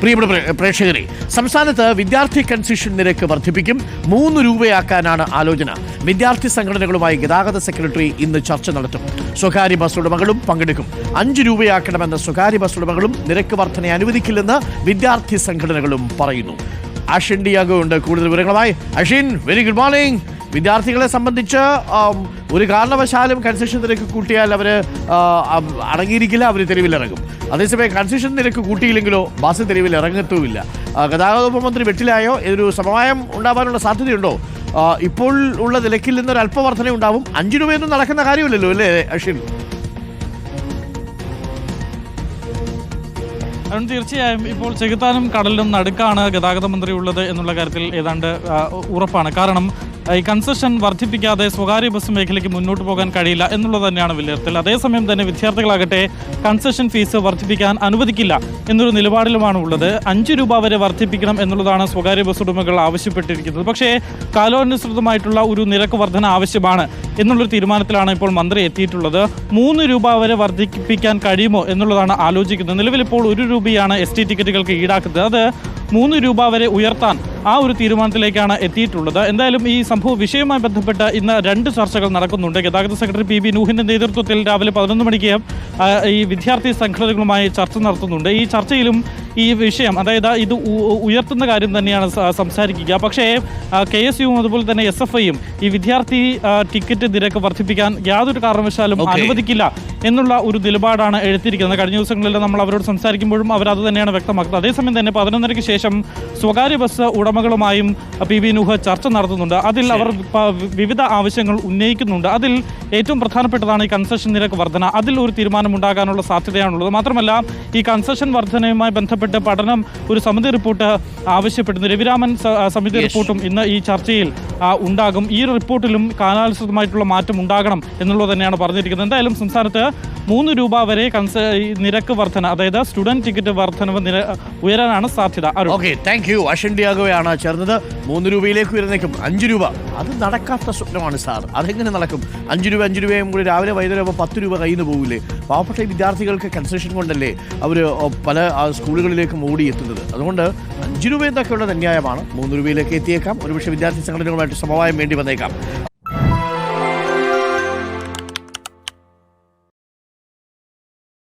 പ്രിയപ്പെട്ട പ്രേക്ഷകരെ സംസ്ഥാനത്ത് വിദ്യാർത്ഥി കൺസെഷൻ നിരക്ക് വർദ്ധിപ്പിക്കും. മൂന്ന് രൂപയാക്കാനാണ് ആലോചന. വിദ്യാർത്ഥി സംഘടനകളുമായി ഗതാഗത സെക്രട്ടറി ഇന്ന് ചർച്ച നടത്തും. സ്വകാര്യ ബസ് ഉടമകളും പങ്കെടുക്കും. അഞ്ച് രൂപയാക്കണമെന്ന സ്വകാര്യ ബസ് ഉടമകളും നിരക്ക് വർധന അനുവദിക്കില്ലെന്ന് വിദ്യാർത്ഥി സംഘടനകളും പറയുന്നു. അഷിൻ ഡിയാഗോ ഉണ്ട്. കൂടുതൽ വിവരങ്ങളുമായി. അഷിൻ വെരി ഗുഡ് മോർണിംഗ് വിദ്യാർത്ഥികളെ സംബന്ധിച്ച് ഒരു കാരണവശാലും കൺസെഷൻ നിരക്ക് കൂട്ടിയാൽ അവർ അടങ്ങിയിരിക്കില്ല അവർ തെരുവിലിറങ്ങും. അതേസമയം കൺസെഷൻ നിരക്ക് കൂട്ടിയില്ലെങ്കിലോ ബസ് തെരുവിൽ ഇറങ്ങത്തുമില്ല ഗതാഗത ഉപമന്ത്രി വെട്ടിലായോ? ഒരു സമവായം ഉണ്ടാവാനുള്ള സാധ്യതയുണ്ടോ? ഇപ്പോൾ ഉള്ള നിലക്കിൽ നിന്നൊരു അല്പവർധന ഉണ്ടാവും. അഞ്ചു രൂപയൊന്നും നടക്കുന്ന കാര്യമില്ലല്ലോ അല്ലേ അഷിൻ അരുൺ തീർച്ചയായും ഇപ്പോൾ ചെകുത്താനും കടലിലും നടുക്കാണ് ഗതാഗത മന്ത്രി ഉള്ളത് എന്നുള്ള കാര്യത്തിൽ ഏതാണ്ട് ഉറപ്പാണ്. കാരണം ഈ കൺസെഷൻ വർദ്ധിപ്പിക്കാതെ സ്വകാര്യ ബസ് മേഖലയ്ക്ക് മുന്നോട്ട് പോകാൻ കഴിയില്ല എന്നുള്ളത് തന്നെയാണ് വിലയിരുത്തൽ. അതേസമയം തന്നെ വിദ്യാർത്ഥികളാകട്ടെ കൺസെഷൻ ഫീസ് വർദ്ധിപ്പിക്കാൻ അനുവദിക്കില്ല എന്നൊരു നിലപാടിലുമാണ് ഉള്ളത്. അഞ്ച് രൂപ വരെ വർദ്ധിപ്പിക്കണം എന്നുള്ളതാണ് സ്വകാര്യ ബസ് ഉടമകൾ ആവശ്യപ്പെട്ടിരിക്കുന്നത്. പക്ഷേ കാലോനുസൃതമായിട്ടുള്ള ഒരു നിരക്ക് വർധന ആവശ്യമാണ് എന്നുള്ളൊരു തീരുമാനത്തിലാണ് ഇപ്പോൾ മന്ത്രി എത്തിയിട്ടുള്ളത്. മൂന്ന് രൂപ വരെ വർദ്ധിപ്പിക്കാൻ കഴിയുമോ എന്നുള്ളതാണ് ആലോചിക്കുന്നത്. നിലവിൽ ഇപ്പോൾ ഒരു രൂപയാണ് എസ് ടി ടിക്കറ്റുകൾക്ക് ഈടാക്കുന്നത്. അത് മൂന്ന് രൂപ വരെ ഉയർത്താൻ ആ ഒരു തീരുമാനത്തിലേക്കാണ് എത്തിയിട്ടുള്ളത്. എന്തായാലും ഈ സംഭവ വിഷയവുമായി ബന്ധപ്പെട്ട് ഇന്ന് രണ്ട് ചർച്ചകൾ നടക്കുന്നുണ്ട്. ഗതാഗത സെക്രട്ടറി പി ബി നൂഹിന്റെ നേതൃത്വത്തിൽ രാവിലെ പതിനൊന്ന് മണിക്ക് ഈ വിദ്യാർത്ഥി സംഘടനകളുമായി ചർച്ച നടത്തുന്നുണ്ട്. ഈ ചർച്ചയിലും ഈ വിഷയം അതായത് ഇത് ഉയർത്തുന്ന കാര്യം തന്നെയാണ് സംസാരിക്കുക. പക്ഷേ കെ എസ് യുവും അതുപോലെ തന്നെ എസ് എഫ് ഐയും ഈ വിദ്യാർത്ഥി ടിക്കറ്റ് നിരക്ക് വർദ്ധിപ്പിക്കാൻ യാതൊരു കാരണവശാലും അനുവദിക്കില്ല. എന്നുള്ള ഒരു നിലപാടാണ് എഴുത്തിരിക്കുന്നത്. കഴിഞ്ഞ ദിവസങ്ങളിൽ നമ്മൾ അവരോട് സംസാരിക്കുമ്പോഴും അവർ അത് തന്നെയാണ് വ്യക്തമാക്കുന്നത്. അതേസമയം തന്നെ പതിനൊന്നരയ്ക്ക് ശേഷം സ്വകാര്യ ബസ് ഉടമകളുമായും പി വി നൂഹ ചർച്ച നടത്തുന്നുണ്ട്. അതിൽ അവർ വിവിധ ആവശ്യങ്ങൾ ഉന്നയിക്കുന്നുണ്ട്. അതിൽ ഏറ്റവും പ്രധാനപ്പെട്ടതാണ് ഈ കൺസെഷൻ നിരക്ക് വർധന. അതിൽ ഒരു തീരുമാനം ഉണ്ടാകാനുള്ള സാധ്യതയാണുള്ളത്. മാത്രമല്ല ഈ കൺസെഷൻ വർധനയുമായി ബന്ധപ്പെട്ട് പഠനം ഒരു സമിതി റിപ്പോർട്ട് ആവശ്യപ്പെടുന്നു. രവിരാമൻ സമിതി റിപ്പോർട്ടും ഇന്ന് ഈ ചർച്ചയിൽ ഉണ്ടാകും. ഈ റിപ്പോർട്ടിലും കാലാനുസൃതമായിട്ടുള്ള മാറ്റം ഉണ്ടാകണം എന്നുള്ളത് തന്നെയാണ് പറഞ്ഞിരിക്കുന്നത്. എന്തായാലും സംസ്ഥാനത്ത് മൂന്ന് രൂപ വരെ കൺസ നിരക്ക് വർധന അതായത് സ്റ്റുഡന്റ് ടിക്കറ്റ് വർധനവ് നിര ഉയരാനാണ് സാധ്യത. ഓക്കെ താങ്ക് യു അഷിൻ ചേർന്നത്. മൂന്ന് രൂപയിലേക്ക് ഉയർന്നേക്കും അഞ്ച് രൂപ. അത് നടക്കാത്ത സ്വപ്നമാണ് സാർ. അതെങ്ങനെ നടക്കും? അഞ്ച് രൂപ അഞ്ച് രൂപയും കൂടി രാവിലെ വൈകുന്നേരം പത്ത് രൂപ കയ്യിൽ നിന്ന് പോകില്ലേ പാവപ്പെട്ട വിദ്യാർത്ഥികൾക്ക് കൺസെഷൻ കൊണ്ടല്ലേ അവർ പല സ്കൂളുകളിലേക്കും സ്കൂളുകളിലേക്കും ഓടിയെത്തുന്നത് അതുകൊണ്ട് അഞ്ച് രൂപ എന്നൊക്കെയുള്ള അന്യായമാണ് മൂന്ന് രൂപയിലേക്ക് എത്തിയേക്കാം. ഒരുപക്ഷെ വിദ്യാർത്ഥി സംഘടനകളുമായിട്ട് സമവായം വേണ്ടി വന്നേക്കാം.